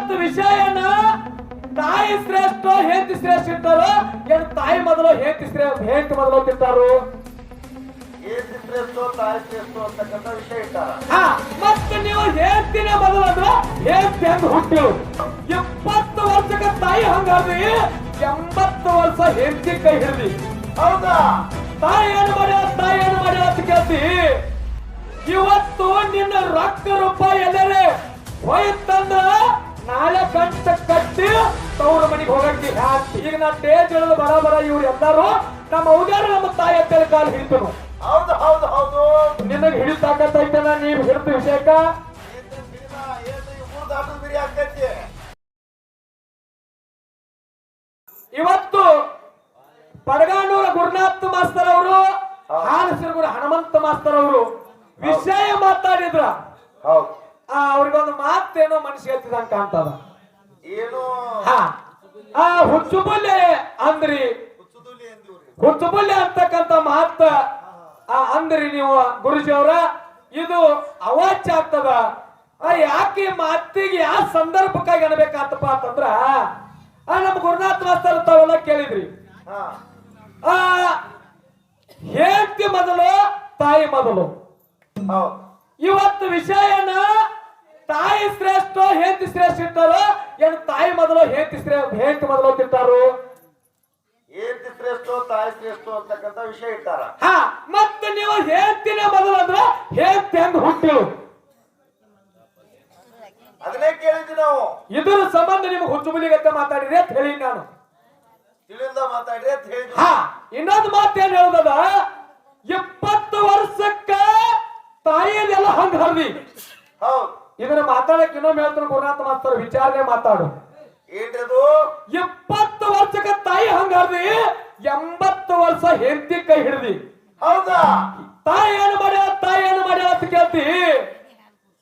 ಇವತ್ತು ವಿಷಯನ ತಾಯಿ ಶ್ರೇಷ್ಠ ಹೆಂಡತಿ ಶ್ರೇಷ್ಠ ಇರ್ತಾರ ಏನ್ ತಾಯಿ ಮೊದಲು ಹೆಂಡತಿ ಶ್ರೇಷ್ಠ ಹೆಂಡತಿ ಮೊದಲು ಏನ್ ಶ್ರೇಷ್ಠೋ ತಾಯಿ ಶ್ರೇಷ್ಠೋ ಅಂತಕ್ಕಂಥ ವಿಷಯ ಇಟ್ಟಾರ. ಹಾ ಮತ್ತೆ ನೀವು ಹೇಳ್ತಿನ ಮೊದಲು ಅಂದ್ರೆ ಹೇಳ್ತಿ ಹಂಗ ಹುಟ್ಟು ಇಪ್ಪತ್ತು ವರ್ಷಕ್ಕೆ ತಾಯಿ ಹಂಗಾದ್ರಿ ಎಂಬತ್ತು ವರ್ಷ ಹೆಂಡತಿ ಕೈ ಹಿಡಿದಿ. ಹೌದಾ? ತಾಯಿ ಏನು ಮಾಡ್ಯಾಳ ತಾಯಿ ಏನು ಮಾಡ್ಯಾಳ ಅಂತ ಕೇಳ್ತಿ. ಇವತ್ತು ನಿನ್ನ ರಕ್ತ ರೂಪಾಯಿ ಎಲ್ಲರೇ ಹೋಯ್ತಂದ್ರ ನಾಳೆ ಗಂಟ ಕಟ್ಟಿ ತವ್ರ ಮನೆಗೆ ಹೋಗಕ್ಕೆ ಈಗ ನಾ ಟೇಜ್ ಹೇಳೋದು ಬರ ಬರ ಇವ್ರು ಎಲ್ಲಾರು. ನಮ್ಮ ಅವ್ಯಾರು ನಮ್ಮ ತಾಯಿ ಅಂತೇಳಿ ಕಾಲು ಹಿಡಿತನು. ಹೌದು ಹೌದು ಹೌದು. ನಿನಗೆ ಹಿಡಿತಾಕತ್ತೈತನ ನೀವು ಹಿಡಿದ ವಿಷಯಕ್ಕ? ಇವತ್ತು ಪಡಗಾನೂರ ಗುರುನಾಥ್ ಮಾಸ್ತರ್ ಅವರು ಗುರು ಹನುಮಂತ ಮಾಸ್ತರ್ ಅವರು ವಿಷಯ ಮಾತಾಡಿದ್ರ. ಹೌದು. ಅವ್ರಿಗೊಂದು ಮಾತೇನೋ ಮನಸ್ಸು ಹೇಳ್ತಿದಂಗ ಕಾಣ್ತದ. ಏನು? ಆ ಹುಚ್ಚುಬುಲ್ಲೆ ಅಂದ್ರಿ. ಹುಚ್ಚುಬುಲ್ಲೆ ಅಂತಕ್ಕಂತ ಮಾತ ಆ ಅಂದ್ರಿ ನೀವು ಗುರುಜಿ ಅವರ ಇದು ಅವಾಚ್ಯ ಆಗ್ತದ. ಆ ಯಾಕೆ ಮಾತಿಗೆ ಯಾವ ಸಂದರ್ಭಕ್ಕಾಗಿ ಅನ್ಬೇಕಾತಪ್ಪ ಅಂತಂದ್ರ ಆ ನಮ್ಮ ಗುರುನಾಥ ಮಾಸ್ತರ್ ತಾವೆಲ್ಲ ಕೇಳಿದ್ರಿ. ಆ ಹೇಳ್ತಿ ಮೊದಲು ತಾಯಿ ಮೊದಲು. ಇವತ್ತು ವಿಷಯನ ತಾಯಿ ಶ್ರೇಷ್ಠ ಹೆಂಡತಿ ಶ್ರೇಷ್ಠ ಇರ್ತಾರೋ ಏನು ತಾಯಿ ಮೊದಲು ಹೆಂಡತಿ ಶ್ರೇಷ್ಠ ಹೆಂಡತಿ ಮೊದಲು ತಿಂತಾರು ಹೆಂಡತಿ ಶ್ರೇಷ್ಠ ತಾಯಿ ಶ್ರೇಷ್ಠ ಅಂತಕ್ಕಂಥ ವಿಷಯ ಇಟ್ಟಾರ. ಹಾ ಮತ್ತೆ ನೀವು ಹೇಳ್ತಿನ ಮೊದಲು ಅಂದ್ರೆ ಹೆಂಡತಿ ಹೆಂಗ್ ಹುಟ್ಟಿಳು? ಅದನ್ನೇ ಕೇಳಿದ್ವಿ ನಾವು. ಇದರ ಸಂಬಂಧ ನಿಮ್ಗೆ ಹುಚ್ಚುಬುಲಿಗತ್ತೆ ಮಾತಾಡಿರಿ ಅಂತ ಹೇಳಿ ನಾನು. ತಿಳಿದ ಮಾತಾಡ್ರಿ ಅಂತ ಹೇಳಿ ಹಾ ಇನ್ನೊಂದು ಮಾತು ಏನು ಹೇಳುದದ? ಇಪ್ಪತ್ತು ವರ್ಷಕ್ಕ ತಾಯಿಯದೆಲ್ಲ ಹಂಗ ಹರ್ವಿ ಹೌದು. ಇದನ್ನ ಮಾತಾಡಕ್ ಇನ್ನೊಮ್ಮೆ ಹೇಳ್ತಾನೆ ಗುರುನಾಥ ಮಾಸ್ತರ್ ವಿಚಾರಣೆ ಮಾತಾಡು. ಏನ್ರದು? ಎಪ್ಪತ್ತು ಇಪ್ಪತ್ತು ವರ್ಷಕ್ಕೆ ತಾಯಿ ಹಂಗಾರ್ದಿ ಎಂಬತ್ತು ವರ್ಷ ಹೆಂಡತಿ ಕೈ ಹಿಡ್ದಿ. ಹೌದಾ? ತಾಯಿ ಏನು ಮಾಡ್ಯಾಳ ತಾಯಿ ಏನು ಮಾಡ್ಯ ಅಂತ ಕೇಳ್ತಿ.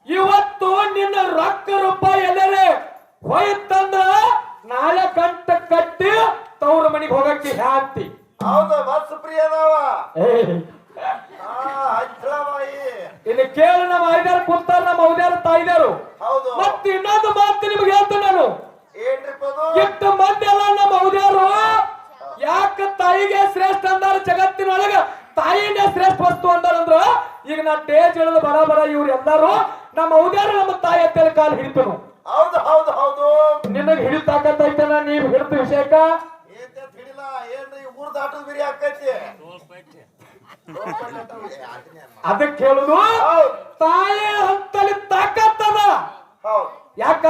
ಇವತ್ತು ನಿನ್ನ ರೊಕ್ಕ ರೂಪಾಯಿ ಎಲ್ಲರೆ ಹೋಯ್ತಂದ್ರ ನಾಳೆ ಗಂಟ ಕಟ್ಟಿ ತವ್ರ ಮನೆಗೆ ಹೋಗಕ್ಕೆ ಹ್ಯಾಂತಿ ಹೌದಾ ಬಸ್ ಇಲ್ಲಿ ಕೇಳಿ ನಮ್ಮ ಐದಾರು ಕುಂತಾರ ನಮ್ಮ ಐದಾರು ತಾಯಿದಾರು ಹೌದು. ಮತ್ತೆ ಇನ್ನೊಂದು ಮಾತು ನಿಮ್ಗೆ ಹೇಳ್ತೇನೆ ನಾನು. ಎಷ್ಟು ಮಂದಿ ಎಲ್ಲ ನಮ್ಮ ಹೌದ್ಯಾರು ಯಾಕ ತಾಯಿಗೆ ಶ್ರೇಷ್ಠ ಅಂದಾರ ಜಗತ್ತಿನೊಳಗ ತಾಯಿನೇ ಶ್ರೇಷ್ಠ ವಸ್ತು ಅಂದಾರಂದ್ರ ಈಗ ನಾ ಟೇಜ್ ಹೇಳಿದ ಬರ ಬರ ಇವ್ರು ಎಲ್ಲಾರು ನಮ್ಮ ಹೌದ್ಯಾರು ನಮ್ಮ ತಾಯಿ ಅಂತೇಳಿ ಕಾಲು ಹಿಡಿತನು. ಹೌದು ಹೌದು ಹೌದು. ನಿನಗೆ ಹಿಡಿತಾಕತ್ತೈತನ ನೀವ್ ಹಿಡಿದ ವಿಷಯಕ್ಕ? ಏನ್ ತಿಳಿಲ್ಲ ಏನ್ರಿ ಊರ್ ದಾಟದ ಬಿರಿ ಆಕೈತಿ? ಅದಕ್ಕೆ ಹೇಳುದು ತಾಯಿ ಹಂತಲ್ಲಿ ತಾಕತ್ತದ. ಯಾಕ?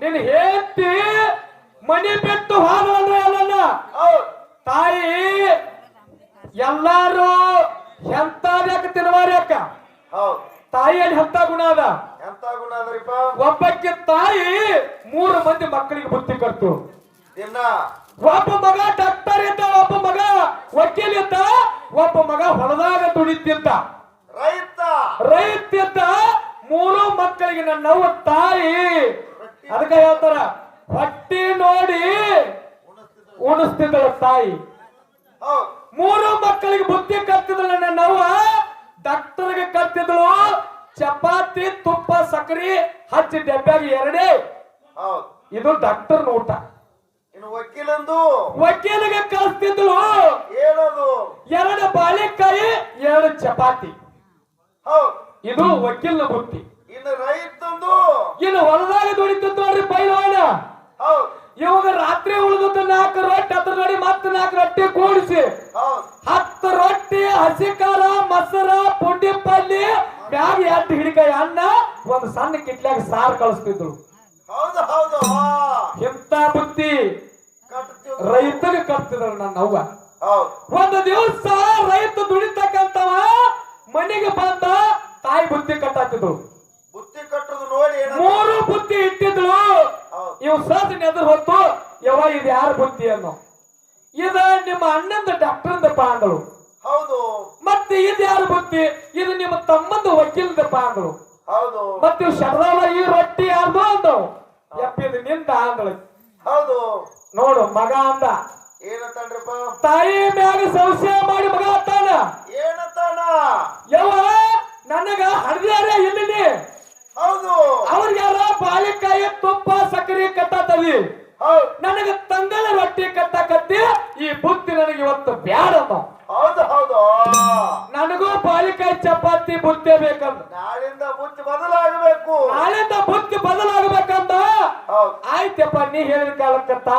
ನೀನ್ ಹೇಳ್ತಿ ಮನಿ ಬಿಟ್ಟು ಹಾಲಂದ್ರೆ ಅಲ್ಲ ತಾಯಿ ಎಲ್ಲಾರು ಎಂತ ತಿನ್ವಾರ್ಯಾಕ ಹೌದು. ತಾಯಿಯಲ್ಲಿ ಎಂತ ಗುಣ ಅದ? ಒಬ್ಬಕ್ಕೆ ತಾಯಿ ಮೂರು ಮಂದಿ ಮಕ್ಕಳಿಗೆ ಬುದ್ಧಿ ಕಟ್ಟು ದಿನ ಒಬ್ಬ ಮಗ ಡಾಕ್ಟರ್ ಇದ್ದ ಒಬ್ಬ ಮಗ ವಕೀಲ್ ಇದ್ದ ಒಬ್ಬ ಮಗ ಹೊಲದಾಗ ದುಡಿತಿದ್ದ. ರೈತ. ರೈತ ಇದ್ದ ಮೂರು ಮಕ್ಕಳಿಗೆ ನನ್ನವ್ವ ತಾಯಿ. ಅದಕ್ಕೆ ಹೇಳ್ತಾರ ಹೊಟ್ಟಿ ನೋಡಿ ಉಣಿಸ್ತಿದ್ದಳ ತಾಯಿ. ಮೂರು ಮಕ್ಕಳಿಗೆ ಬುದ್ಧಿ ಕತ್ತಿದ್ಳು ನನ್ನ ನವ್ವ ಡಾಕ್ಟರ್ಗೆ ಕತ್ತಿದಳು ಚಪಾತಿ ತುಪ್ಪ ಸಕ್ಕರೆ ಹಚ್ಚಿ ಡಬ್ಬ್ಯಾಗ ಎರಡೇ. ಇದು ಡಾಕ್ಟರ್ ಊಟ ಇನ್ನು ವಕೀಲಂದು. ವಕೀಲಿಗೆ ಕಳಿಸ್ತಿದ್ಳು ಏನದು? ಎರಡು ಬಾಳೆಕಾಯಿ ಎರಡು ಚಪಾತಿ. ಹೌದು. ಇದು ವಕೀಲನ ಬುತ್ತಿ ಇನ್ನು ರೈತಂದು. ಇನ್ನು ಹೊಲದಾಗ ದುಡಿತಿದ್ದು ನೋಡ್ರಿ ಪೈಲವಾನ. ಹೌದು. ಇವಾಗ ರಾತ್ರಿ ಉಳಿದ ನಾಲ್ಕು ರೊಟ್ಟಿ ಅದ್ರ ನೋಡಿ ಮತ್ತೆ ನಾಲ್ಕು ರೊಟ್ಟಿ ಕೂಡಿಸಿ. ಹತ್ತು ರೊಟ್ಟಿ ಹಸಿ ಖಾರ ಮೊಸರ ಪುಂಡಿ ಪಲ್ಲಿ ಬ್ಯಾಗ್ ಎರಡು ಹಿಡಿಕಾಯಿ ಅನ್ನ ಒಂದು ಸಣ್ಣ ಕಿಟ್ಲಾಗ ಸಾರು ಕಳಿಸ್ತಿದ್ರು ಹೌದು ಹೌದು ಹಾ ಇಂಥ ಬುದ್ಧಿ ಕಟ್ತೀವಿ ಕಟ್ತಿದ್ರು ನನ್ನ ಅವ್ವ. ಒಂದು ದಿವಸ ರೈತ ದುಡಿತಕ್ಕಂತವ ಮನೆಗೆ ಬಂದ ತಾಯಿ ಬುತ್ತಿ ಕಟ್ಟಾತಿದ್ರು ಬುತ್ತಿ ಕಟ್ಟುದು ನೋಡಿ ಮೂರು ಬುತ್ತಿ ಇಟ್ಟಿದ್ರು. ಇವ್ ಸದ್ ಎದುರು ಹೊತ್ತು ಯವ ಇದು ಯಾರ ಬುತ್ತಿ ಅನ್ನೋ. ಇದ ನಿಮ್ಮ ಅಣ್ಣಂದ ಡಾಕ್ಟರ್ ಅಂದಳು ಹೌದು. ಮತ್ತೆ ಇದು ಯಾರ ಬುತ್ತಿ? ಇದು ನಿಮ್ಮ ತಮ್ಮಂದ ವಕೀಲದ ಪಾಂಡಳು ಹೌದು. ಮತ್ತೆ ಇವ್ ಶರದಾವ ಈ ರೊಟ್ಟಿ ಯಾರ್ದು ಅಂದವು. ಎಪ್ಪಿದ ನಿಂದ ಆಂದಳು ಹೌದು. ನೋಡು ಮಗ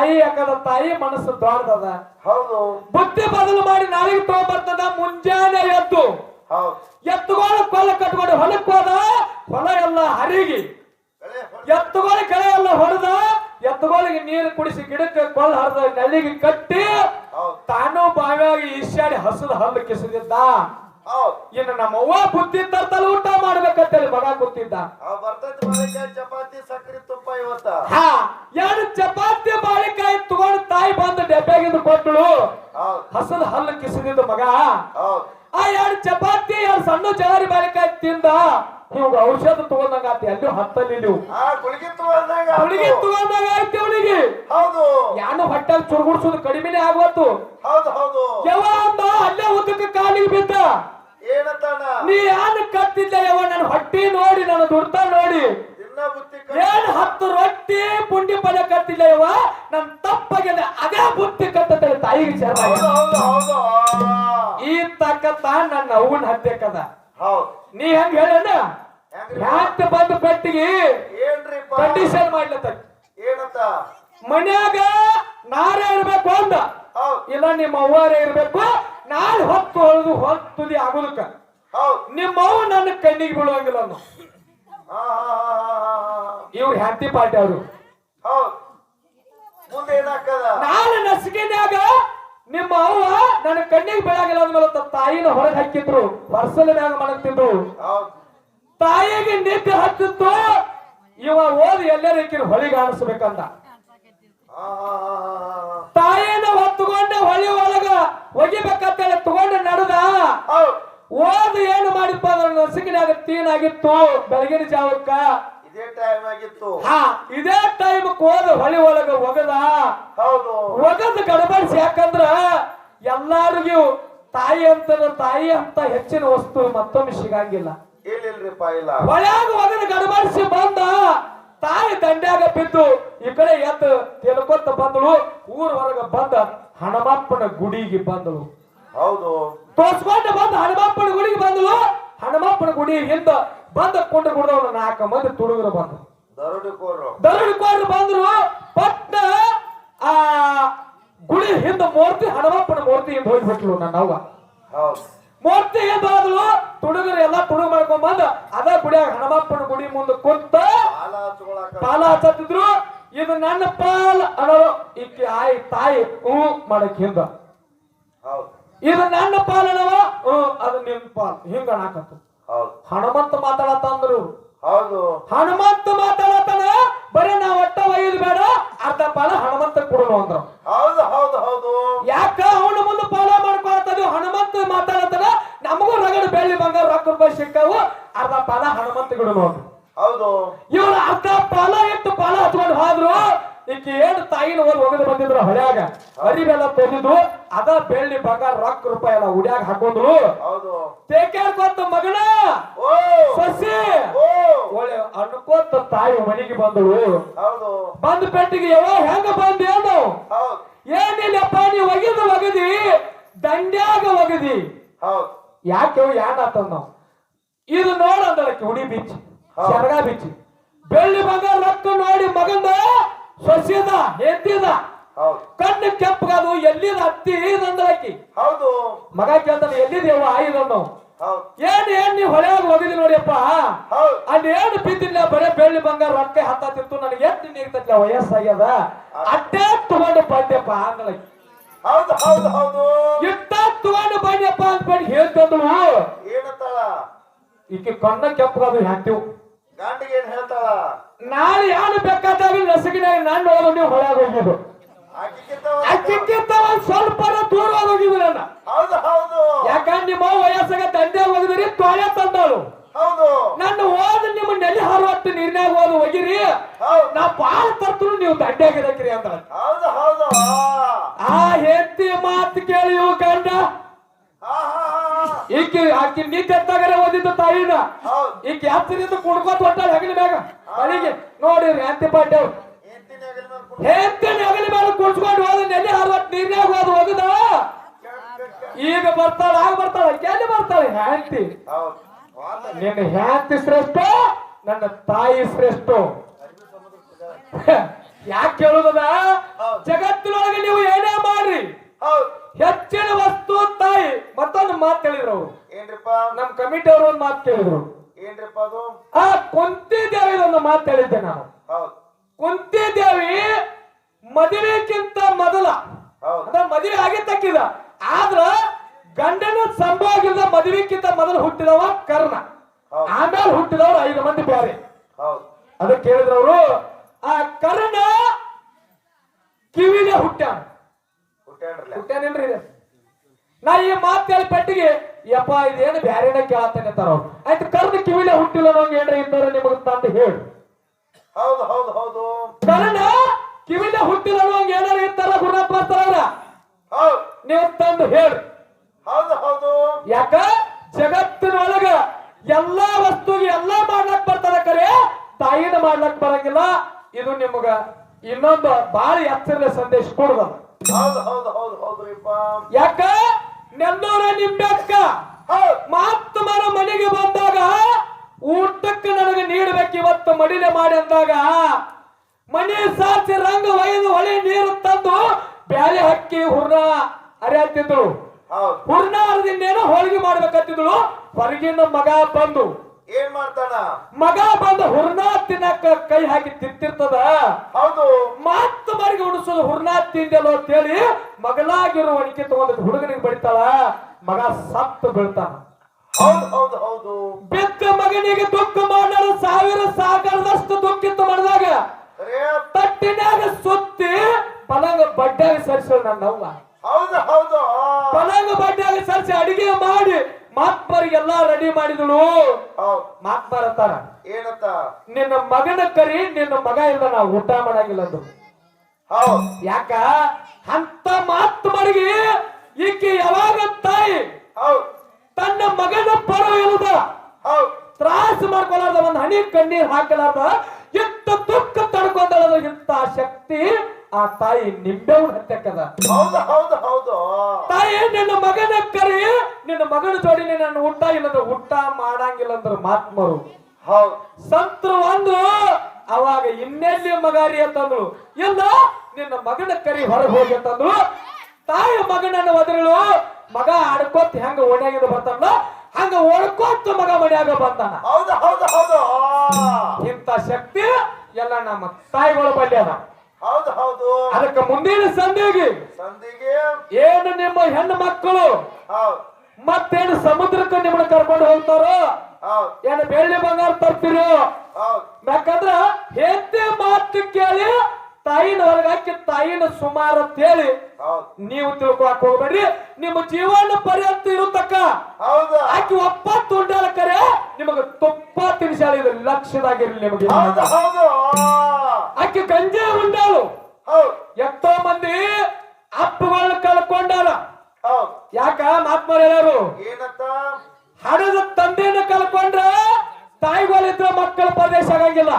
ತಾಯಿ ಯಾಕಂದ್ರ ತಾಯಿ ಮನಸ್ಸು ದೊಡ್ಡದ ಹೌದು. ಬುದ್ಧಿ ಬದಲು ಮಾಡಿ ನಾಳೆಗೆ ಬರ್ತದ ಮುಂಜಾನೆ ಎದ್ದು. ಎತ್ತುಗಳು ಕೊಲ ಕಟ್ಕೊಂಡು ಹೊಲಕ್ಕೆ ಹೋದ ಹೊಲ ಎಲ್ಲ ಹರಿಗಿ. ಎತ್ತುಗಳು ಕೆಳೆ ಎಲ್ಲ ಹೊಡೆದ ಎತ್ತುಗಳಿಗೆ ನೀರು ಕುಡಿಸಿ ಗಿಡಕ್ಕೆ ಕೊಲ್ಲ ಹರಿದ ನಲ್ಲಿಗೆ ಕಟ್ಟಿ ತಾನು ಬಾವಿಯಾಗಿ ಈಶಾಡಿ ಹಸದ ಹಲ್ಲು ಕಿಸದಿದ್ದ. ಇನ್ನು ನಮ್ಮ ಅವ್ವ ಬುದ್ಧಿ ತರ್ತಲ್ಲ ಊಟ ಮಾಡ್ಬೇಕಂತೇಳಿ ಮಗ ಕೂತಿದ್ದ ಅವ್ ಬರ್ತೈತಿ ಬಾಳೆಕಾಯಿ ಚಪಾತಿ ಸಕ್ಕರೆ ತುಪ್ಪ ಇವತ್ತ. ಹಾ ಎರಡು ಚಪಾತಿ ಬಾಳಿಕಾಯಿ ತಗೊಂಡು ತಾಯಿ ಬಂದು ಡಬ್ಬ್ಯಾಗಿಂದ ಕೊಟ್ಟಳು ಹಸದ ಹಲ್ಲು ಕಿಸಿದಿದ್ದು ಮಗ. ಆ ಎರಡು ಚಪಾತಿ ಎರಡು ಸಣ್ಣ ಜವಾರಿ ಬಾಳಿಕಾಯಿ ತಿಂದ. ಇವಾಗ ಔಷಧ ತಗೊಂಡಂಗ ಆತಿ ಎಲ್ಲೂ ಹತ್ತಲ್ಲಿ ನೀವು ಗುಳಿಗೆ ತಗೊಂಡಾಗ ಗುಳಿಗೆ ತಗೊಂಡಾಗ ಆಯ್ತು ಅವಳಿಗೆ. ಹೌದು. ಯಾನು ಹೊಟ್ಟೆಲ್ ಚುರುಗುಡ್ಸೋದು ಕಡಿಮೆನೆ ಆಗ್ವತ್ತು ಹೌದು ಹೌದು. ಯವ ಅಲ್ಲೇ ಉದ್ದಕ್ಕೆ ಕಾಲಿಗೆ ಬಿದ್ದ. ನೀ ಯಾನು ಕತ್ತಿದ್ದ ಯವ ನನ್ನ ಹೊಟ್ಟಿ ನೋಡಿ ನನ್ನ ದುಡ್ತಾ ನೋಡಿ. ಏನ್ ಹತ್ತು ರೊಟ್ಟಿ ಪುಂಡಿ ಪದ ಕತ್ತಿಲ್ಲ ಯವ ನನ್ ತಪ್ಪಾಗಿದೆ ಅದೇ ಬುತ್ತಿ ಕತ್ತದ ತಾಯಿ ವಿಚಾರ ಈ ತಕ್ಕತ್ತ ನನ್ನ ಅವ್ವನ ಹತ್ಯಕ್ಕದ ನೀ ಹೆಂಗ್ ಹೇಳಣ್ಣ? ಯಾಕೆ ಬಂದು ಪೆಟ್ಟಿಗೆ? ಏನ್ರಿ ಕಂಡೀಷನ್ ಮಾಡ್ಲತ್ತ ಏನಂತ? ಮನ್ಯಾಗ ನಾರೇ ಇರ್ಬೇಕು ಅಂದ. ಇಲ್ಲ ನಿಮ್ಮ ಅವ್ವಾರೇ ಇರ್ಬೇಕು ನಾಳೆ ಹೊತ್ತು ಹೊಳೆದು ಹೊತ್ತುದಿ ಆಗುದಕ್ಕ. ನಿಮ್ಮ ಅವ್ ನನ್ನ ಕಣ್ಣಿಗೆ ಬೀಳುವಂಗಿಲ್ಲ ಅನ್ನೋ ಇವ್ರು ಹ್ಯಾಪಿ ಪಾರ್ಟಿ ಅವರು. ನಾಳೆ ನಸಿಕೆನ್ಯಾಗ ನಿಮ್ಮ ಅವ್ವ ನನ್ನ ಕಣ್ಣಿಗೆ ಬೀಳಾಗಿಲ್ಲ ಅಂದ್ಮೇಲೆ ತಾಯಿನ ಹೊರಗೆ ಹಾಕಿದ್ರು. ಪರ್ಸಲ್ ಮ್ಯಾಗ ಮಾಡಕ್ತಿದ್ರು ಹೌದ್. ತಾಯಿಗೆ ನಿದ್ದೆ ಹತ್ತಿತ್ತು. ಇವ ಓದಿ ಎಲ್ಲರಿಕ್ಕಿನ ಹೊಳಿಗೆ ಆಡಿಸ್ಬೇಕಂದ ಹಾ ಹಾ ಹಾ ಹಾ ಹಾ ತಾಯಿನ ಹೊತ್ತುಕೊಂಡ ಹೊಳಿ ಒಳಗ ಒಗಿಬೇಕಂತೇಳಿ ತಗೊಂಡು ನಡೆದ. ಹೌದ್. ಓದು ಏನು ಮಾಡಿಪ್ಪ ಅಂದ್ರೆ ನಸಿಕಿನಾಗ ತೀನಾಗಿತ್ತು ಬೆಳಗಿನ ಜಾವಕ್ಕ. ಇದೇ ಟೈಮ್ ಆಗಿತ್ತು. ಹಾ ಇದೇ ಟೈಮ್ ಹೋದ ಹೊಳಿ ಒಳಗ ಒಗದ. ಹೌದು. ಒಗದ ಗಡಬಡಿಸಿ ಯಾಕಂದ್ರ ಎಲ್ಲಾರಿಗೂ ತಾಯಿ ಅಂತ ತಾಯಿ ಅಂತ ಹೆಚ್ಚಿನ ವಸ್ತು ಮತ್ತೊಮ್ಮೆ ಸಿಗಂಗಿಲ್ಲ. ಇಲ್ಲಿಲ್ರಿಪ್ಪ ಇಲ್ಲ. ಹೊಳ್ಯಾಗ ಒಗದ ಗಡಬಡಿಸಿ ಬಂದ ತಾಯಿ ದಂಡ್ಯಾಗ ಬಿದ್ದು ಈ ಕಡೆ ಎದ್ದು ತಿಳ್ಕೊತ ಬಂದಳು ಊರ ಹೊರಗ ಬಂದ ಹನುಮಪ್ಪನ ಗುಡಿಗೆ ಬಂದಳು. ಹೌದು. ತೋರ್ಸ್ಕೊಂಡು ಬಂದ ಹನುಮಪ್ಪನ ಗುಡಿಗೆ ಬಂದಳು. ಹನುಮಪ್ಪನ ಗುಡಿ ಹಿಂದ ಬಂದ ಕೊಂಡು ಕುಡ್ದವನು ನಾಲ್ಕು ಮಂದಿ ತುಡುಗರು ಬಂದ್ರು. ದರುಡಿಕೋರು ಬಂದ್ರು. ಪಟ್ಟ ಆ ಗುಡಿ ಹಿಂದ ಮೂರ್ತಿ ಹನುಮಪ್ಪನ ಮೂರ್ತಿ ಹಿಂದ ಹೋಗ್ಬಿಟ್ಲು ನನ್ನ ಅವ್ವ. ಮೂರ್ತಿ ಹಿಂದ ಹೋದ್ಲು. ತುಡುಗರು ಎಲ್ಲಾ ತುಡುಗ ಮಾಡ್ಕೊಂಡ್ ಬಂದ. ಅದ ಗುಡಿಯಾಗ ಹನುಮಪ್ಪನ ಗುಡಿ ಮುಂದೆ ಕುಂತ ಹಾಲ ಹಚ್ಕೊಳಕ ಪಾಲ ಹಚ್ಚತ್ತಿದ್ರು ಇದು ನನ್ನ ಪಾಲ್ ಅನ್ನೋರು ಈಕಿ ಆಯಿ ತಾಯಿ ಹ್ಞೂ ಮಾಡಕ್ ಹಿಂದ. ಇದು ನನ್ನ ಪಾಲನವ? ಅದು ನಿನ್ ಪಾಲ್. ಹಿಂಗ ಹೌದು. ಹನುಮಂತ ಮಾತಾಡತ್ತಂದ್ರು ಹೌದು. ಹನುಮಂತ ಮಾತಾಡತಾನ ಬರೀ ನಾವ್ ಒಟ್ಟ ಒಯ್ಯದ್ ಬೇಡ ಅರ್ಧ ಪಾಲ ಹನುಮಂತ ಕೊಡಲು ಅಂದ್ರು. ಹೌದು ಹೌದು ಹೌದು. ಯಾಕ ಅವನು ಮುಂದೆ ಪಾಲ ಮಾಡ್ಕೊಳತ್ತದ? ಹನುಮಂತ ಮಾತಾಡತಾನ ನಮಗೂ ರಗಡ ಬೆಳ್ಳಿ ಬಂಗಾರ ರೊಕ್ಕ ರೂಪಾಯಿ ಸಿಕ್ಕಾವು ಅರ್ಧ ಪಾಲ ಹನುಮಂತ ಕೊಡಲು ಅಂದ್ರು. ಹೌದು. ಇವ್ರು ಅರ್ಧ ಪಾಲ ಇಟ್ಟು ಪಾಲ ಹಚ್ಕೊಂಡು ಹೋದ್ರು? ಈಕಿ ಏನ್ ತಾಯಿನ ಓದ್ ಒಗದು ಬಂದಿದ್ರು ಹೊಳ್ಯಾಗ ಅರಿವೆಲ್ಲ ತೊಗಿದು ಅದ ಬೆಳ್ಳಿ ಬಂಗಾರ ರೊಕ್ಕ ರೂಪಾಯಿ ಎಲ್ಲ ಉಡ್ಯಾಗ ಹಾಕೊಂಡ್ರು. ಹೌದು. ತೇಕ್ಯಾಡ್ಕೊಂತ ಮಗನ? ಸಸಿ? ಒಳ್ಳೆ ಅನ್ಕೋತ ತಾಯಿ ಮನೆಗೆ ಬಂದಳು. ಹೌದು. ಬಂದ ಪೆಟ್ಟಿಗೆ ಯಾವ ಹೆಂಗ ಬಂದೇನು ಹೌದು. ಏನಿಲ್ಲಪ್ಪ ನೀ ಒಗಿದು ಒಗದಿ ದಂಡ್ಯಾಗ ಒಗದಿ. ಯಾಕೆ ಯಾನಾತಂದ ಇದು ನೋಡಂದಳಕ್ಕೆ ಉಡಿ ಬಿಚ್ಚಿ. ಶರ್ಗ ಬಿಚ್ಚಿ. ಬೆಳ್ಳಿ ಮಗ ರೊಕ್ಕ ನೋಡಿ ಮಗಂದ ಸೊಸಿದ ಹೆತ್ತಿದ ಕಣ್ಣು ಕೆಪ್ಪಗದು ಎಲ್ಲಿದ ಅತ್ತಿ ಅಂದ್ರಾಕಿ ಹೌದು. ಮಗ ಕೇಳ್ತಾನೆ ಎಲ್ಲಿದೆಯವ ಆಯ್ದನ್ನು ಹೌದು. ಏನ್ ಏನ್ ನೀವ್ ಹೊಳೆಯಾಗ ಹೋಗಿದಿ ನೋಡಿಯಪ್ಪ? ಹೌದು. ಅಲ್ಲಿ ಏನ್ ಬಿದ್ದಿಲ್ಲ ಬರೇ ಬೆಳ್ಳಿ ಬಂಗಾರ ರೊಕ್ಕ ಹತ್ತಿತ್ತು ನನಗೆ ಎಷ್ಟು ನೀಗ್ತೈತಿಲ್ಲ ವಯಸ್ಸಾಗ್ಯದ? ಅಟ್ಟೇ ತಗೊಂಡು ಬಂದೆಪ್ಪ ಅಂದಳಕಿ ಹೌದು ಹೌದು ಹೌದು. ಇಟ್ಟ ತಗೊಂಡು ಬಂದೆಪ್ಪ ಅಂದ್ಬಿಟ್ಟು ಹೇಳ್ತಂದ್ರು ಏನಂತಾಳ ಈಕೆ ಕಣ್ಣ ಕೆಪ್ಪಗದು ಹ್ಯಾಂತಿವು ಗಂಡಿಗೆ ಏನ್ ಹೇಳ್ತಾಳ? ನಾಳೆ ಯಾರು ಬೇಕಾದಾಗ ನಸಗಿನಾಗ ನಾನು ಹೋದ ನೀವು ಹೊಳೆಯಾಗ ಹೋಗಿದ್ದು ಅಕ್ಕಿಕ್ಕಿಂತ ಒಂದ್ ಸ್ವಲ್ಪ ದೂರ ಹೋಗಿದ್ದು ನನ್ನ. ಹೌದು ಹೌದು. ಯಾಕಂದ್ರೆ ನಿಮ್ಮ ವಯಸ್ಸಾಗ ದಂಡೆ ಹೋಗಿದ್ರಿ ತೊಳೆ ತಂದಳು. ಹೌದು. ನನ್ನ ಹೋದ ನಿಮ್ಮ ನೆಲೆ ಹರವತ್ತು ನೀರ್ನಾಗ ಹೋದ ಹೋಗಿರಿ. ನಾ ಬಾಳ ತರ್ತರು ನೀವು ದಂಡೆಗಿರಕ್ರಿ ಅಂತ ಹೌದು ಹೌದು. ಆ. ಹೆಂಡತಿ ಮಾತು ಕೇಳಿ ಇವು ಗಂಡ ಹಾ ಹಾ ಹಾ ಈಕಿ ಆಕಿ ನಿದ್ದೆ ಎತ್ತಾಗರೆ ಓದಿದ್ದು ತಾಯಿನ. ಈ ಹತ್ತರಿಂದ ಕುಡ್ಕೋತ ಹೊಟ್ಟಾಳ ಹೆಗಲ ಮ್ಯಾಗ. ಅಳಿಗೆ ನೋಡಿ ರಾಂತಿ ಪಾಟ್ಯ ಹೆಂಡತಿನ ಹೆಗಲ ಮೇಲೆ ಕುಡ್ಸ್ಕೊಂಡು ಹೋದ ನೆಲೆ ಅರವತ್ತು ನೀರ್ನಾಗ ಹೋದ ಹೋಗದ? ಈಗ ಬರ್ತಾಳ ಆಗ ಬರ್ತಾಳ ಕೆಲ್ಲಿ ಬರ್ತಾಳೆ ಹ್ಯಾಂತಿ ನಿನ್ನ ಹ್ಯಾಂತಿ ಶ್ರೇಷ್ಠ ನನ್ನ ತಾಯಿ ಶ್ರೇಷ್ಠ. ಯಾಕೆ ಕೇಳುದದ? ಜಗತ್ತಿನೊಳಗೆ ನೀವು ಏನೇ ಮಾಡ್ರಿ? ಹೆಚ್ಚಿನ ವಸ್ತು ತಾಯಿ. ಮತ್ತೊಂದು ಮಾತು ಹೇಳಿದ್ರು ಅವರು. ಏನ್ರಿಪ್ಪ ನಮ್ ಕಮಿಟಿ ಅವರು ಒಂದು ಮಾತು ಕೇಳಿದ್ರು ಏನ್ರಿಪ್ಪ ಅದು? ಆ ಕುಂತಿ ದೇವಿ ಒಂದು ಮಾತು ಹೇಳಿದ್ದೆ ನಾನು. ಹೌದು. ಕುಂತಿ ದೇವಿ ಮದುವೆಕ್ಕಿಂತ ಮೊದಲ. ಅಂದ್ರೆ ಮದುವೆ ಆಗಿ ತಕ್ಕಿದ ಆದ್ರ ಗಂಡನ ಸಂಭೋಗಿಲ್ದ ಮದುವೆಕ್ಕಿಂತ ಮೊದಲು ಹುಟ್ಟಿದವ ಕರ್ಣ. ಆಮೇಲೆ ಹುಟ್ಟಿದವ್ರು ಐದು ಮಂದಿ ಬೇರೆ. ಅದಕ್ಕೆ ಕೇಳಿದ್ರವ್ರು ಆ ಕರ್ಣ ಕಿವಿಲೇ ಹುಟ್ಟ ಹುಟ್ಟ? ನಾ ಈ ಮಾತು ಹೇಳಿ ಪೆಟ್ಟಿಗೆ ಯಪ್ಪ ಇದೇನು ಬ್ಯಾರೇನ ಕೇಳತ್ತೇನೆ ಅಂತಾರ ಅವ್ರು. ಆಯ್ತು ಕರ್ಣ ಕಿವಿಲೆ ಹುಟ್ಟಿಲ್ಲ ನಂಗೆ ಏನ್ರ ಇದ್ದಾರ ನಿಮಗೆ ತಂದು ಹೇಳು. ಹೌದು ಹೌದು ಹೌದು. ಕರ್ಣ ಕಿವಿಲೆ ಹುಟ್ಟಿಲ್ಲ ನಂಗೆ ಏನಾರ ಇರ್ತಾರ ಗುಣಪ್ಪ ಅಂತಾರ ಹೌದು. ನೀವು ತಂದು ಹೇಳು. ಹೌದು ಹೌದು. ಯಾಕ? ಜಗತ್ತಿನೊಳಗ ಎಲ್ಲಾ ವಸ್ತುಗೆ ಎಲ್ಲಾ ಮಾಡ್ಲಕ್ ಬರ್ತಾರ ಕರೆ ತಾಯಿನ ಮಾಡ್ಲಕ್ ಬರಂಗಿಲ್ಲ. ಇದು ನಿಮಗ ಇನ್ನೊಂದು ಬಾಳ ಎತ್ತರದ ಸಂದೇಶ ಕೊಡುದ ಹೌದು ಹೌದು ಹೌದು ಹೌದ್ರಿಪ್ಪ ಯಾಕ? ನೆಲ್ಲೂರ ನಿಂಬೆಕ್ಕ ಮಹಾತ್ಮರ ಮನೆಗೆ ಬಂದಾಗ ಊಟಕ್ಕೆ ನನಗೆ ನೀಡಬೇಕು ಇವತ್ತು ಮಡಿಲೆ ಮಾಡಿ ಅಂದಾಗ ಮನೆ ಸಾಚಿ ರಂಗ ಒಯ್ದು ಹೊಳೆ ನೀರು ತಂದು ಬ್ಯಾರೆ ಹಕ್ಕಿ ಹುರ್ನ ಅರಿಯತ್ತಿದ್ರು ಹೂರ್ಣ ಅರ್ದಿಂದೇನೋ ಹೋಳಿಗೆ ಮಾಡ್ಬೇಕತ್ತಿದ್ಳು ಹೊರಗಿನ ಮಗ ಬಂದು ಏನ್ ಮಾಡ್ತಾನ? ಮಗ ಬಂದು ಹುರ್ನಾ ತಿನ್ನಕ ಕೈ ಹಾಕಿ ತಿಂತಿರ್ತದ? ಹೌದು. ಮತ್ತ ಮರಿಗೆ ಉಣಿಸೋದು ಹುರ್ನಾ ತಿಂದೆಲ್ಲೋ ಅಂತೇಳಿ ಮಗನಾಗಿರೋ ಒಣಕೆ ತಗೊಂಡ್ ಹುಡುಗನಿಗೆ ಬಡಿತಾಳ. ಮಗ ಸತ್ತು ಬೀಳ್ತಾನ. ಹೌದು ಹೌದು ಹೌದು. ಬೆಕ್ಕ ಮಗನಿಗೆ ದುಃಖ ಮಾಡ ಸಾವಿರ ಸಾಗರದಷ್ಟು ದುಃಖಿತ್ತು ಮಾಡಿದಾಗ ತಟ್ಟಿನಾಗ ಸುತ್ತಿ ಪಲಂಗ ಬಡ್ಡಾಗಿ ಸರಿಸೋಳು ನನ್ನ ಹೌದು ಹೌದು. ಪಲಂಗ ಬಡ್ಡಾಗಿ ಸರಿಸಿ ಅಡಿಗೆ ಮಾಡಿ ಮಾತ್ಮರಿಗೆಲ್ಲ ರೆಡಿ ಮಾಡಿದಳು. ಮಾತ್ಮರ ಅಂತಾರ ಏನತ್ತ? ನಿನ್ನ ಮಗನ ಕರಿ ನಿನ್ನ ಮಗ ಇಲ್ಲ ನಾವು ಊಟ ಮಾಡಂಗಿಲ್ಲ ಅದು ಯಾಕ? ಅಂತ ಮಾತ್ಮರಿಗೆ ಈಕೆ ಯಾವಾಗ ತಾಯಿ? ತನ್ನ ಮಗನ ಪರ ಇಲ್ಲದ ತ್ರಾಸ ಮಾಡ್ಕೊಲಾರ್ದ ಒಂದ್ ಹನಿ ಕಣ್ಣೀರ್ ಹಾಕಲಾರ್ದ ಎಂತ ದುಃಖ ತಡ್ಕೊಂಡಳದ ಇಂತ ಶಕ್ತಿ ಆ ತಾಯಿ ನಿಂಬೆವ್ ಹತ್ತಕ್ಕದ ಹೌದು ಹೌದು ಹೌದು. ತಾಯಿ ನಿನ್ನ ಮಗನ ಕರಿ ನಿನ್ನ ಮಗನ ಜೋಡಿ ನನ್ನ ಊಟ ಇಲ್ಲಂದ್ರ ಊಟ ಮಾಡಂಗಿಲ್ಲ ಅಂದ್ರ ಮಾತ್ಮರು ಹೌದು. ಸಂತರು ಅಂದ್ರು ಅವಾಗ ಇನ್ನೆಲ್ಲಿ ಮಗಾರಿ ಅಂತಂದ್ರು? ಇಲ್ಲ ನಿನ್ನ ಮಗನ ಕರಿ ಹೊರಗೆ ಹೋಗಿ ಅಂತಂದ್ರು. ತಾಯಿ ಮಗನನ್ನ ಒದರಳು ಮಗ ಆಡ್ಕೋತ್ ಹೆಂಗ ಓಣ್ಯಾಗಿಂದ ಬರ್ತಾನ ಹಂಗ ಓಡ್ಕೋತ ಮಗ ಮನ್ಯಾಗ ಬಂದಾನ. ಹೌದು ಹೌದು ಹೌದು. ಇಂಥ ಶಕ್ತಿ ಎಲ್ಲ ನಮ್ಮ ತಾಯಿಗಳು ಬಲ್ಲಿ ಅದ. ಹೌದು ಹೌದು. ಅದಕ್ಕೆ ಮುಂದಿನ ಸಂಧಿಗೆ ಸಂಧಿಗೆ ಏನು ನಿಮ್ಮ ಹೆಣ್ಣು ಮಕ್ಕಳು ಹೌದು. ಮತ್ತೇನು ಸಮುದ್ರಕ್ಕೆ ನಿಮ್ಮನ್ನ ಕರ್ಕೊಂಡು ಹೋಗ್ತಾರೋ? ಏನು ಬೆಳ್ಳಿ ಬಂಗಾರ ತರ್ತೀರೋ? ಯಾಕಂದ್ರ ಹೆಂಡತಿ ಮಾತು ಕೇಳಿ ತಾಯಿನ ಹೊರಗಾಕಿ ತಾಯಿನ ಸುಮಾರು ಅಂತ ಹೇಳಿ ನೀವು ತಿಳ್ಕೊಳಕ್ ಹೋಗ್ಬೇಡ್ರಿ. ನಿಮ್ಮ ಜೀವನ ಪರ್ಯಂತ ಇರುತ್ತಕ್ಕ. ಹೌದು. ಆಕಿ ಒಪ್ಪ ತುಂಡಾಲ ಕರೆ ನಿಮಗೆ ತುಪ್ಪ ತಿನ್ಸಾಳಿದ್ರು ಲಕ್ಷದಾಗಿರ್ಲಿ ನಿಮಗೆ ಹೌದು ಹೌದು ಆಕಿ ಗಂಜೆ ಉಂಡಾಳು ಹೌದು ಎಷ್ಟೋ ಮಂದಿ ಅಪ್ಪಗಳನ್ನ ಕಳ್ಕೊಂಡಾರ. ಯಾಕ ಮಾತ್ಮರ್ ಏನತ್ತ? ಹಡದ ತಂದೆನ ಕಳ್ಕೊಂಡ್ರ ತಾಯಿಗಳಿದ್ರ ಮಕ್ಕಳ ಪ್ರದೇಶ ಆಗಂಗಿಲ್ಲ.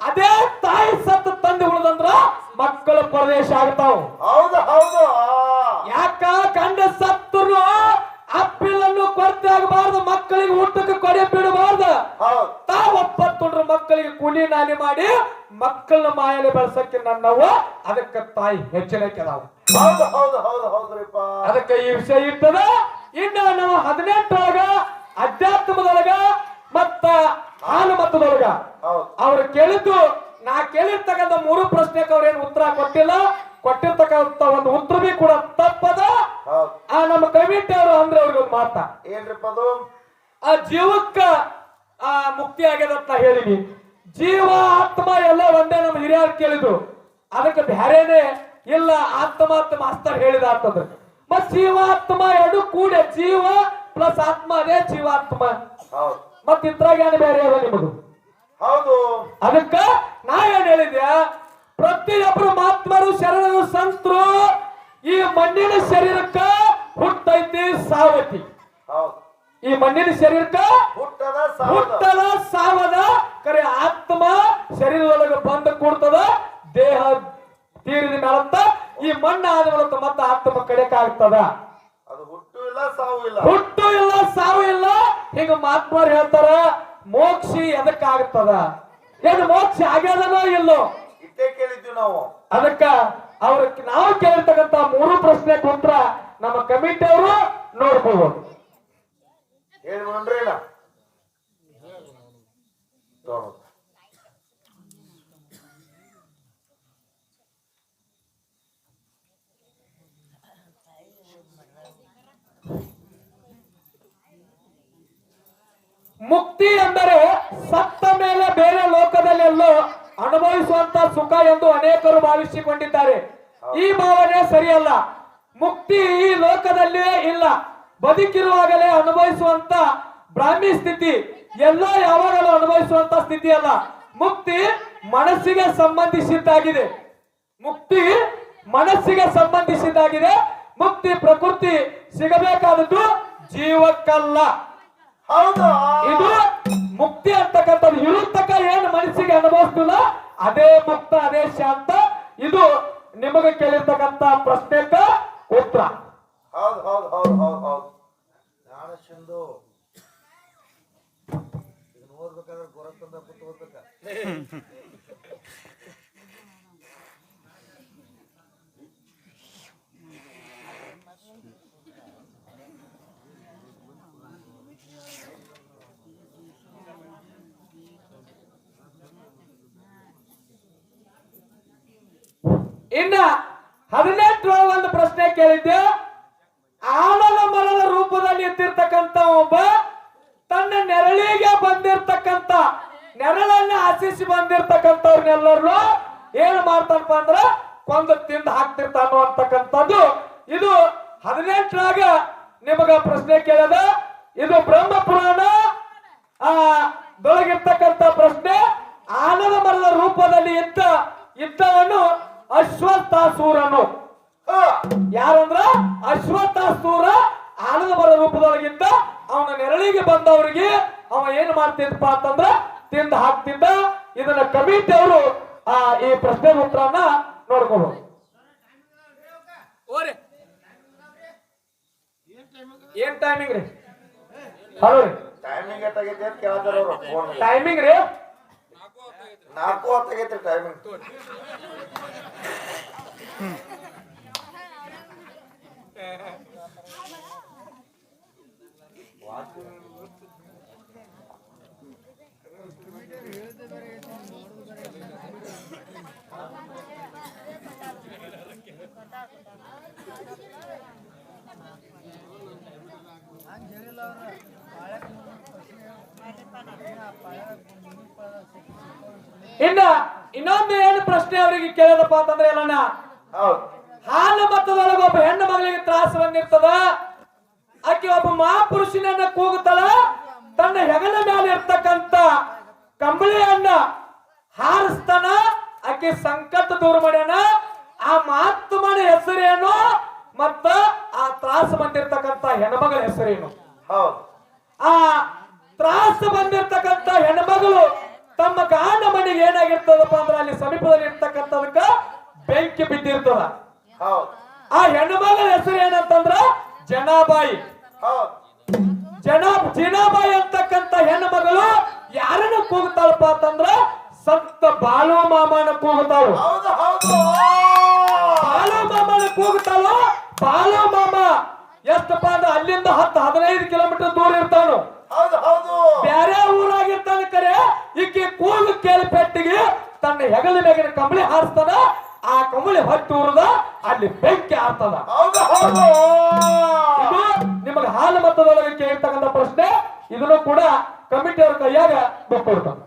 ಅದೇ ತಾಯಿ ಸತ್ತ ತಂದೆ ಉಳಿದಂದ್ರ ಮಕ್ಕಳ ಪ್ರದೇಶ ಆಗ್ತಾವ. ಹೌದು ಹೌದು. ಯಾಕ ಕಂಡ ಸತ್ತರು ಅಪ್ಪಿಲನ್ನು ಕೊರತೆ ಆಗಬಾರ್ದು ಮಕ್ಕಳಿಗೆ ಊಟಕ್ಕೆ ಕೊಡೆ ಬಿಡಬಾರ್ದು. ತಾವ್ ಒಪ್ಪತ್ತೊಂಡ್ರ ಮಕ್ಕಳಿಗೆ ಕುಲಿ ನಾನಿ ಮಾಡಿ ಮಕ್ಕಳನ್ನ ಮಾಯಲೆ ಬೆಳೆಸಕ್ಕೆ ನನ್ನವ ಅದಕ್ಕೆ ತಾಯಿ ಹೆಚ್ಚಳಕ್ಕೆ ನಾವು ಹೌದು ಹೌದು ಹೌದು ಹೌದ್ರಿಪ್ಪ ಅದಕ್ಕೆ ಈ ವಿಷಯ ಇರ್ತದ. ಇನ್ನ ನಾವು ಹದಿನೆಂಟೊಳಗ ಅಧ್ಯಾತ್ಮದೊಳಗ ಮತ್ತ ಹಾಲು ಮತದೊಳಗ ಹೌದು. ಅವ್ರು ಕೇಳಿದ್ದು ನಾ ಕೇಳಿರ್ತಕ್ಕಂಥ ಮೂರು ಪ್ರಶ್ನೆಗೆ ಅವ್ರೇನು ಉತ್ತರ ಕೊಟ್ಟಿಲ್ಲ. ಕೊಟ್ಟಿರ್ತಕ್ಕಂಥ ಒಂದು ಉತ್ತರ ಕೂಡ ತಪ್ಪದ? ಆ ನಮ್ಮ ಅವರು ಅಂದ್ರೆ ಅವ್ರಿಗೆ ಒಂದು ಮಾತ. ಏನ್ರಿಪ್ಪ ಅದು? ಆ ಜೀವಕ್ಕ ಆ ಮುಕ್ತಿ ಆಗ್ಯದಂತ ಹೇಳಿನಿ. ಜೀವ ಆತ್ಮ ಎಲ್ಲ ಒಂದೇ ನಮ್ಮ ಹಿರಿಯರು ಕೇಳಿದ್ರು. ಅದಕ್ಕೆ ಬ್ಯಾರೇನೆ ಇಲ್ಲ ಆತ್ಮ ಆತ್ಮ ಮಾಸ್ತರ್ ಹೇಳಿದ ಅಂತಂದ್ರೆ. ಮತ್ ಜೀವಾತ್ಮ ಎರಡು ಕೂಡ. ಜೀವ ಪ್ಲಸ್ ಆತ್ಮ ಅದೇ ಜೀವಾತ್ಮ. ಹೌದು. ಮತ್ ಇದ್ರಾಗ ಏನು ಬೇರೆ ಅದ ನಿಮಗೂ ಹೌದು. ಅದಕ್ಕ ನಾವೇನ್ ಹೇಳಿದ್ಯಾ? ಪ್ರತಿಯೊಬ್ಬರು ಮಹಾತ್ಮರು ಶರಣರು ಸಂತರು ಈ ಮಣ್ಣಿನ ಶರೀರಕ್ಕ ಹುಟ್ಟೈತಿ ಸಾವತಿ. ಹೌದು. ಈ ಮಣ್ಣಿನ ಶರೀರಕ್ಕ ಹುಟ್ಟದ ಸಾವದ. ಹುಟ್ಟದ ಸಾವದ ಕರೆ ಆತ್ಮ ಶರೀರದೊಳಗೆ ಬಂದ ಕೂಡ್ತದ ದೇಹ ತೀರಿದ ಮೇಲಂತ ಈ ಮಣ್ಣು ಆದ ಮೇಲಂತ ಮತ್ತೆ ಆತ್ಮ ಕಡೆಕಾಗ್ತದ ಅದು ಹುಟ್ಟು ಇಲ್ಲ ಸಾವು ಇಲ್ಲ. ಹುಟ್ಟು ಇಲ್ಲ ಸಾವು ಇಲ್ಲ ಹಿಂಗ ಮಹಾತ್ಮರು ಹೇಳ್ತಾರ ಮೋಕ್ಷಿ ಎದಕ್ಕಾಗ್ತದ? ಏನು ಮೋಕ್ಷ ಆಗ್ಯದನೋ ಇಲ್ಲೋ? ಇಟ್ಟೇ ಕೇಳಿದ್ವಿ ನಾವು. ಅದಕ್ಕ ಅವ್ರ ನಾವು ಕೇಳಿರ್ತಕ್ಕಂತ ಮೂರು ಪ್ರಶ್ನೆ ಕೊಟ್ರ ನಮ್ಮ ಕಮಿಟಿ ಅವರು ನೋಡ್ಬೋದು ಹೇಳಿ ನೋಡ್ರೇನ ಮುಕ್ತಿ ಅಂದರೆ ಸತ್ತ ಮೇಲೆ ಬೇರೆ ಲೋಕದಲ್ಲೆಲ್ಲೋ ಅನುಭವಿಸುವಂತ ಸುಖ ಎಂದು ಅನೇಕರು ಭಾವಿಸಿಕೊಂಡಿದ್ದಾರೆ. ಈ ಭಾವನೆ ಸರಿಯಲ್ಲ. ಮುಕ್ತಿ ಈ ಲೋಕದಲ್ಲಿಯೇ ಇಲ್ಲ. ಬದುಕಿರುವಾಗಲೇ ಅನುಭವಿಸುವಂತ ಬ್ರಾಹ್ಮಿ ಸ್ಥಿತಿ ಎಲ್ಲ ಯಾವಾಗಲೂ ಅನುಭವಿಸುವಂತ ಸ್ಥಿತಿ ಅಲ್ಲ. ಮುಕ್ತಿ ಮನಸ್ಸಿಗೆ ಸಂಬಂಧಿಸಿದ್ದಾಗಿದೆ. ಮುಕ್ತಿ ಮನಸ್ಸಿಗೆ ಸಂಬಂಧಿಸಿದ್ದಾಗಿದೆ. ಮುಕ್ತಿ ಪ್ರಕೃತಿ ಸಿಗಬೇಕಾದದ್ದು ಜೀವಕ್ಕಲ್ಲ. ಹೌದು. ಇದು ಮುಕ್ತಿ ಅಂತಕ್ಕಂಥದ್ದು. ಇರುತ್ತಕ ಏನು ಮನಸ್ಸಿಗೆ ಅನುಭವಿಸ್ತಿಲ್ಲ. ಅದೇ ಮುಕ್ತ ಅದೇ ಶಾಂತ. ಇದು ನಿಮಗೆ ಕೇಳಿರ್ತಕ್ಕಂತ ಪ್ರಶ್ನೆಕ ಉತ್ತರ. ಹೌದು ಹೌದು ಹೌದು ಹೌದು ಹೌದು. ಜ್ಞಾನ ಸಿಂಧು ಇದನ್ನ ಓದ್ಬೇಕಾದ್ರೆ ಗೊರತ್ತಂದ ಕೂತು ಓದ್ಬೇಕ ಇನ್ನ ಹದಿನೆಂಟರ ಒಂದು ಪ್ರಶ್ನೆ ಕೇಳಿದ್ದೆ. ಆಲದ ಮರದ ರೂಪದಲ್ಲಿ ಇದ್ದಿರ್ತಕ್ಕಂಥ ಒಬ್ಬ ತನ್ನ ನೆರಳಿಗೆ ಬಂದಿರ್ತಕ್ಕಂಥ, ನೆರಳನ್ನ ಆಶಿಸಿ ಬಂದಿರ್ತಕ್ಕಂಥವ್ರನ್ನೆಲ್ಲರೂ ಏನು ಮಾಡ್ತಾನಪ್ಪ ಅಂದ್ರೆ ಕೊಂದು ತಿಂದು ಹಾಕ್ತಿರ್ತಾನೋ ಅಂತಕ್ಕಂಥದ್ದು. ಇದು ಹದಿನೆಂಟರಾಗ ನಿಮಗ ಪ್ರಶ್ನೆ ಕೇಳದ. ಇದು ಬ್ರಹ್ಮ ಪುರಾಣ ಆ, ದೊಳಗಿರ್ತಕ್ಕಂಥ ಪ್ರಶ್ನೆ. ಆಲದ ಮರದ ರೂಪದಲ್ಲಿ ಇದ್ದ ಇದ್ದವನು ಅಶ್ವತ್ಥಾಸೂರನು. ಹಾ ಯಾರಂದ್ರ? ಅಶ್ವತ್ಥಾಸೂರ ಆನಂದ ಬರ ರೂಪದೊಳಗಿಂದ ಅವನ ನೆರಳಿಗೆ ಬಂದವರಿಗೆ ಅವ ಏನ್ ಮಾಡ್ತಿದ್ದಪ್ಪ ಅಂತಂದ್ರ ತಿಂದು ಹಾಕ್ತಿದ್ದ. ಇದನ್ನ ಕಮಿಟಿ ಅವರು ಆ ಈ ಪ್ರಶ್ನೆ ಉತ್ತರನ ನೋಡ್ಕೋಬಹುದು ಏನ್ ಟೈಮಿಂಗ್ ರೀ? ಹಲೋ ರೀ. ಟೈಮಿಂಗ್ ಎಷ್ಟಾಗೈತೆ ಅಂತ ಕೇಳ್ತಾರ ಅವ್ರು. ಟೈಮಿಂಗ್ ರೀ? ನಾಲ್ಕು ಹೊತ್ತಾಗೈತೆ ಟೈಮಿಂಗ್ ಇನ್ನ ಇನ್ನೊಂದು ಏನು ಪ್ರಶ್ನೆ ಅವರಿಗೆ ಕೇಳದಪ್ಪ ಅಂತಂದ್ರೆ ಎಲ್ಲಣ್ಣ ಹೌದು. ಹಾಲು ಮತದೊಳಗ ಒಬ್ಬ ಹೆಣ್ಣು ಮಗಳಿಗೆ ತ್ರಾಸ ಬಂದಿರ್ತದ ಆಕೆ ಒಬ್ಬ ಮಹಾಪುರುಷನನ್ನ ಕೂಗುತ್ತಳ ತನ್ನ ಹೆಗಲ ಮೇಲೆ ಇರ್ತಕ್ಕಂತ ಕಂಬಳಿಯನ್ನ ಹಾರಿಸ್ತಾನ? ಆಕೆ ಸಂಕಟ ದೂರ ಮಾಡ್ಯಾನ? ಆ ಮಹಾತ್ಮನ ಹೆಸರೇನು? ಮತ್ತ ಆ ತ್ರಾಸ ಬಂದಿರ್ತಕ್ಕಂತ ಹೆಣ್ಮಗಳ ಹೆಸರೇನು? ಹೌದು. ಆ ತ್ರಾಸ ಬಂದಿರ್ತಕ್ಕಂತ ಹೆಣ್ಮಗಳು ತಮ್ಮ ಗಾನ ಮನೆಗೆ ಏನಾಗಿರ್ತದಪ್ಪ ಅಂದ್ರೆ ಅಲ್ಲಿ ಸಮೀಪದಲ್ಲಿ ಇರ್ತಕ್ಕಂಥದಕ್ಕ ಬೆಂಕಿ ಬಿದ್ದಿರ್ತದ. ಹೌದು. ಆ ಹೆಣ್ಮಗಳ ಹೆಸರು ಏನಂತಂದ್ರ ಜನಾಬಾಯಿ. ಜನ ಜಿನಾಬಾಯಿ ಅಂತಕ್ಕಂತ ಹೆಣ್ಮಗಳು ಯಾರನ್ನ ಕೂಗ್ತಾಳಪ್ಪ ಅಂತಂದ್ರ ಸಂತ ಬಾಲು ಮಾಮನ ಕೂಗುತ್ತಾಳು ಬಾಲು ಮಾಮನ ಕೂಗುತ್ತಾಳು ಬಾಲು ಮಾಮ ಎಷ್ಟಪ್ಪ ಅಂದ್ರೆ ಅಲ್ಲಿಂದ ಹತ್ತು ಹದಿನೈದು ಕಿಲೋಮೀಟರ್ ದೂರ ಇರ್ತಾನು. ಹೌದು ಹೌದು. ಬ್ಯಾರೆ ಊರಾಗಿರ್ತಾನ ಕರೆ ಈಕೆ ಕೂಗು ಕೇಳಿ ಪೆಟ್ಟಿಗೆ ತನ್ನ ಹೆಗಲ ಮೇಗಿನ ಕಂಬಳಿ ಹಾರಿಸ್ತಾನ. ಆ ಹೊತ್ತು ಉರದ ಅಲ್ಲಿ ಬೆಂಕಿ ಆಗ್ತದ ನಿಮಗೆ ಹಾಲು ಮತದೊಳಗೆ ಕೇಳ್ತಕ್ಕಂಥ ಪ್ರಶ್ನೆ. ಇದನ್ನು ಕೂಡ ಕಮಿಟಿ ಅವ್ರ ಕೈಯಾಗ ಬಿಟ್ಕೊಡ್ತಾನೆ